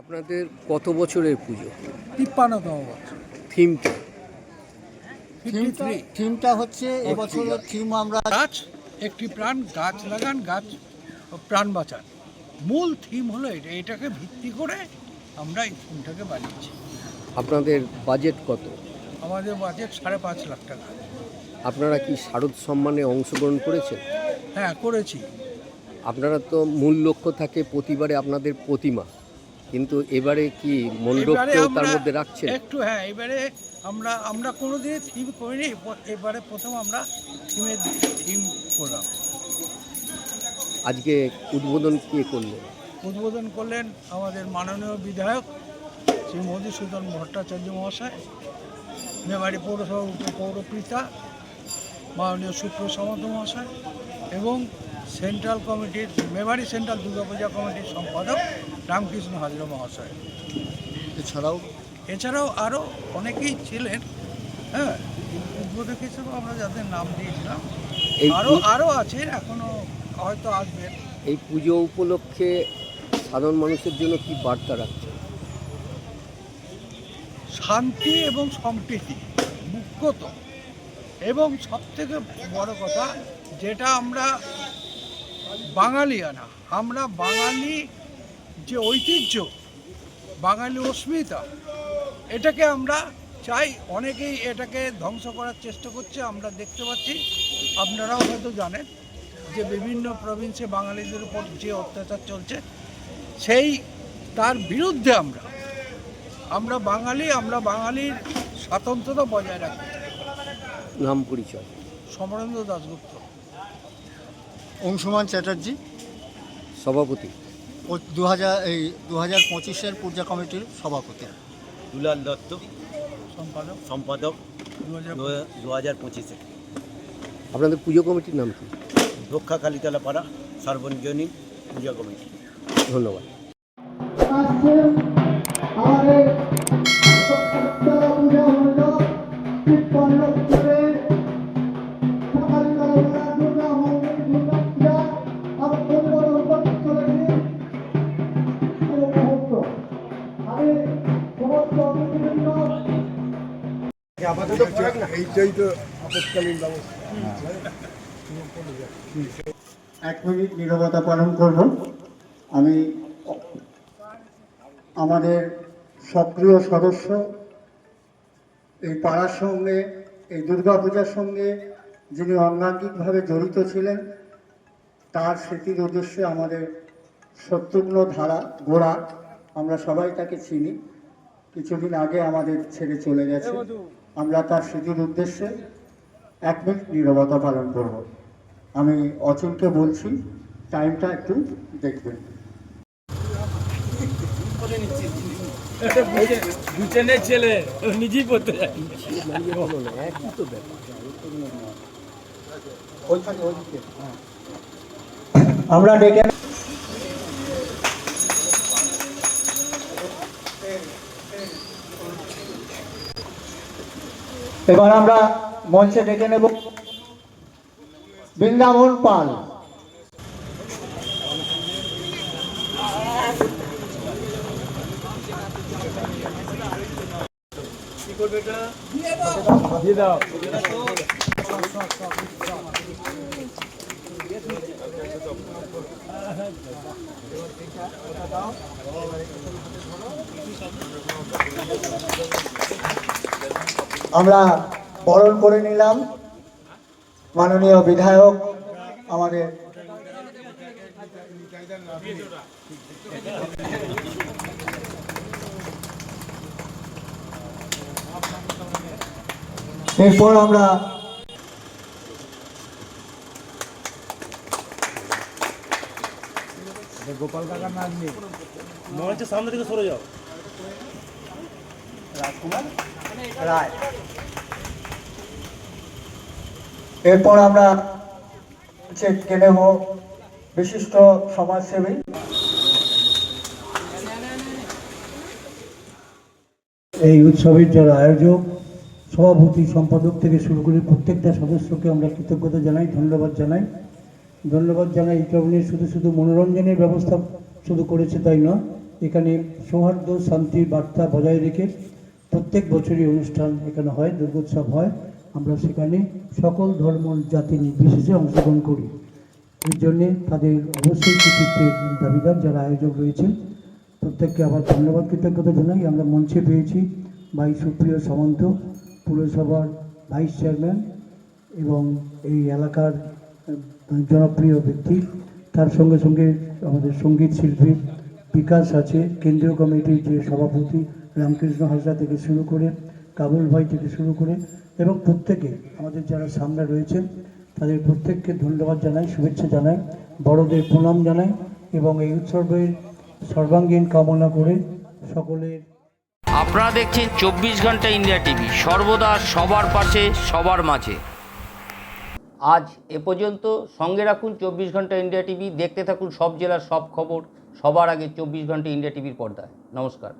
আপনাদের কত বছরের পুজো? তিপ্পান্নতম বছর। থিমটা? থিমটা হচ্ছে এবছরের থিম আমরা গাছ একটি প্রাণ গাছ লাগান গাছ প্রাণ বাঁচান। মূল থিম হলো এটা এটাকে ভিত্তি করে আমরা এই থিমটাকে বানিয়েছি। আপনাদের বাজেট কত? আমাদের বাজেট সাড়ে পাঁচ লাখ টাকা। আপনারা কি শারদ সম্মানে অংশগ্রহণ করেছেন? হ্যাঁ করেছি। আপনারা তো মূল লক্ষ্য থাকে প্রতিবারে আপনাদের প্রতিমা। কিন্তু এবারে কি মণ্ডপকেও তার মধ্যে রাখছেন? একটু হ্যাঁ এবারে আমরা আমরা কোনোদিনই থিম করিনি এবারে প্রথম আমরা থিমের থিম করলাম। আজকে উদ্বোধন কে করলেন? উদ্বোধন করলেন আমাদের মাননীয় বিধায়ক শ্রী মধুসূদন ভট্টাচার্য মহাশয় মেমারি পৌরসভা উপপৌরপিতা মাননীয় সুপ্রিয় সামন্ত মহাশয় এবং সেন্ট্রাল কমিটির মেমারি সেন্ট্রাল দুর্গাপূজা কমিটির সম্পাদক রামকৃষ্ণ হাজরা মহাশয়। এছাড়াও? এছাড়াও আরও অনেকেই ছিলেন হ্যাঁ উদ্বোধক হিসেবে আমরা যাদের নাম দিয়েছিলাম আরও আরও আছেন এখনও হয়তো আসবেন। এই পুজো উপলক্ষে সাধারণ মানুষের জন্য কি বার্তা রাখছেন? শান্তি এবং সম্প্রীতি মুখ্যত। এবং সবথেকে বড় কথা যেটা আমরা বাঙালিয়ানা। আমরা বাঙালি যে ঐতিহ্য বাঙালি অস্মিতা এটাকে আমরা চাই অনেকেই এটাকে ধ্বংস করার চেষ্টা করছে আমরা দেখতে পাচ্ছি। আপনারাও হয়তো জানেন যে বিভিন্ন প্রভিন্সে বাঙালিদের উপর যে অত্যাচার চলছে সেই তার বিরুদ্ধে আমরা আমরা বাঙালি আমরা বাঙালির স্বাতন্ত্রতা বজায় রাখি নাম পরিচয়। সমরেন্দ্র দাশগুপ্ত। অংশুমান চ্যাটার্জি। সভাপতি। ও দু হাজার এই দু হাজার পঁচিশের পূজা কমিটির সভাপতি। দুলাল দত্ত। সম্পাদক। সম্পাদক। দু হাজার পঁচিশে। আপনাদের পুজো কমিটির নাম কি? রক্ষা কালীতলা পাড়া সার্বজনীন পূজা কমিটি। ধন্যবাদ। এক মিনিট নীরবতা পালন করব। আমি আমাদের সক্রিয় সদস্য এই পাড়ার সঙ্গে এই দুর্গাপূজার সঙ্গে যিনি অঙ্গাঙ্গিকভাবে জড়িত ছিলেন তার স্মৃতির উদ্দেশ্যে আমাদের শত্রুঘ্ন ধারা গোড়া আমরা সবাই তাকে চিনি। কিছুদিন আগে আমাদের ছেড়ে চলে গেছে। আমরা তার স্মৃতির উদ্দেশ্যে এক মিনিট নীরবতা পালন করব। আমি অচিনকে বলছি টাইমটা একটু দেখবেন। ছেলে নিজেই পড়তে আমরা ডেকে এবার আমরা মঞ্চে ডেকে নেব বৃন্দাবন পাল। দাও আমরা বরণ করে নিলাম। মাননীয় বিধায়ক, আমাদের এরপর আমরা গোপাল কাকার নাচ নেই মনে হচ্ছে সামনে থেকে সরে যাও। রায়। এরপর আমরা চেক নেব বিশিষ্ট সমাজসেবী। এই উৎসবের যারা আয়োজক সভাপতি সম্পাদক থেকে শুরু করে প্রত্যেকটা সদস্যকে আমরা কৃতজ্ঞতা জানাই ধন্যবাদ জানাই। ধন্যবাদ জানাই এই কারণে শুধু শুধু মনোরঞ্জনের ব্যবস্থা শুধু করেছে তাই নয় এখানে সৌহার্দ্য শান্তির বার্তা বজায় রেখে প্রত্যেক বছরই অনুষ্ঠান এখানে হয়, দুর্গোৎসব হয়। আমরা সেখানে সকল ধর্ম জাতি নির্বিশেষে অংশগ্রহণ করি। এর জন্যে তাদের অবশ্যই কৃতিত্বের দাবিদার যারা আয়োজক রয়েছে প্রত্যেককে আবার ধন্যবাদ, কৃতজ্ঞতা জানাই। আমরা মঞ্চে পেয়েছি ভাই সুপ্রিয় সামন্ত, পুরসভার ভাইস চেয়ারম্যান এবং এই এলাকার জনপ্রিয় ব্যক্তি। তার সঙ্গে সঙ্গে আমাদের সংগীত শিল্পী বিকাশ আছে, কেন্দ্রীয় কমিটির যে সভাপতি রামকৃষ্ণ হাজরা থেকে শুরু করে কাবুল ভাই থেকে শুরু করে এবং প্রত্যেকে আমাদের যারা সামনে রয়েছেন, তাদের প্রত্যেককে ধন্যবাদ জানাই, শুভেচ্ছা জানাই, বড়দের প্রণাম জানাই এবং এই উৎসবের সর্বাঙ্গীন কামনা করে সকলের আপনারা দেখছেন চব্বিশ ঘণ্টা ইন্ডিয়া টিভি, সর্বদা সবার পাশে, সবার মাঝে। আজ এ পর্যন্ত সঙ্গে রাখুন চব্বিশ ঘণ্টা ইন্ডিয়া টিভি, দেখতে থাকুন সব জেলার সব খবর, সবার আগে চব্বিশ ঘণ্টা ইন্ডিয়া টিভির পর্দায়। নমস্কার।